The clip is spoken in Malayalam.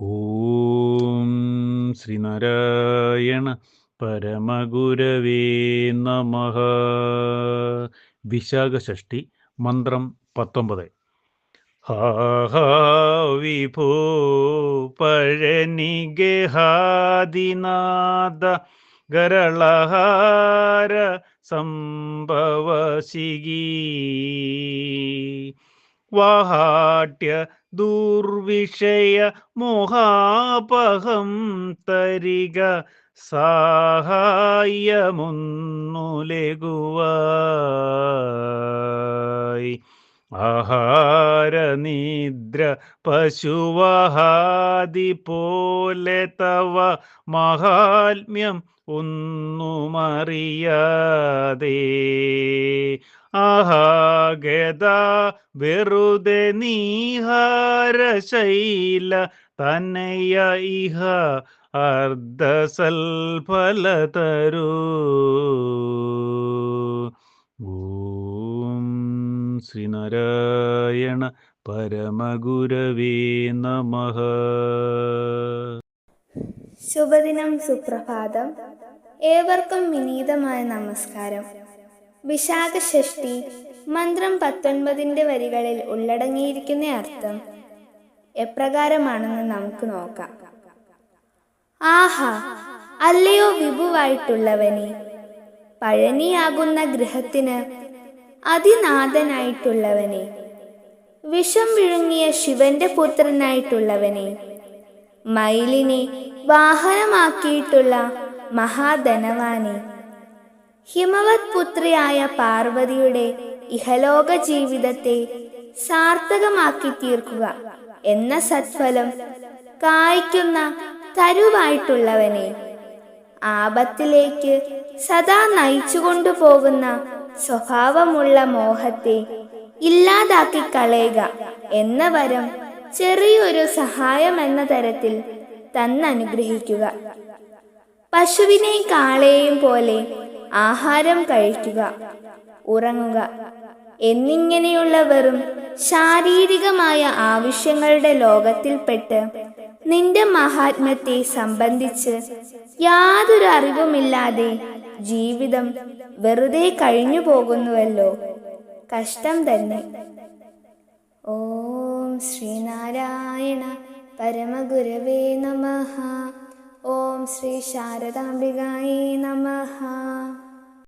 ഓം ശ്രീനാരായണ പരമഗുരവേ നമ. വിശാഖഷ്ടി മന്ത്രം പത്തൊമ്പത്. വിഭോ പഴനി ഗഹാദിനാഥ ഗരളഹാര സംഭവശിഗീ വാഹാട്യ ദുർവിഷയ മോഹാപഹം തരിക സഹായമൊന്നുലകുവായി. ആഹാരനിദ്ര പശുവഹാദി പോലെ തവ മഹാത്മ്യം ഒന്നുമറിയാതെ. ആഹാഗത വെറുതെ നീഹാരശൈല തനയ ഇഹ അർദ്ധസൽഫലതരു. ഓം ശ്രീനാരായണ പരമഗുരവേ നമ. ശുഭദിനം സുപ്രഭാതം. ഏവർക്കും വിനീതമായ നമസ്കാരം. വിശാഖ ഷഷ്ടി മന്ത്രം പത്തൊൻപതിന്റെ വരികളിൽ ഉള്ളടങ്ങിയിരിക്കുന്ന അർത്ഥം എപ്രകാരമാണെന്ന് നമുക്ക് നോക്കാം. ആഹാ അല്ലയോ വിഭുവായിട്ടുള്ളവനെ പഴനിയാകുന്ന ഗൃഹത്തിന് അതിനാഥനായിട്ടുള്ളവനെ വിഷം വിഴുങ്ങിയ ശിവന്റെ പുത്രനായിട്ടുള്ളവനെ മയിലിനെ വാഹനമാക്കിയിട്ടുള്ള മഹാധനവാനെ ഹിമവത് പുത്രിയായ പാർവതിയുടെ ഇഹലോക ജീവിതത്തെ സാർത്ഥകമാക്കി തീർക്കുക എന്ന സത്ഫലം കായ്ക്കുന്ന തരുവായിട്ടുള്ളവനെ ആപത്തിലേക്ക് സദാ നയിച്ചുകൊണ്ടു പോകുന്ന സ്വഭാവമുള്ള മോഹത്തെ ഇല്ലാതാക്കി കളയുക എന്ന വരം ചെറിയൊരു സഹായം എന്ന തരത്തിൽ തന്നനുഗ്രഹിക്കുക. പശുവിനെയും കാളയെയും പോലെ ആഹാരം കഴിക്കുക. ഉറങ്ങുക. എന്നിങ്ങനെയുള്ള വെറും ശാരീരികമായ ആവശ്യങ്ങളുടെ ലോകത്തിൽപ്പെട്ട് നിന്റെ മഹാത്മ്യത്തെ സംബന്ധിച്ച് യാതൊരു അറിവുമില്ലാതെ ജീവിതം വെറുതെ കഴിഞ്ഞു പോകുന്നുവല്ലോ. കഷ്ടം തന്നെ. ഓം ശ്രീനാരായണ പരമഗുരവേ നമ ഓം ശ്രീ ശാരദാംബികായേ നമഃ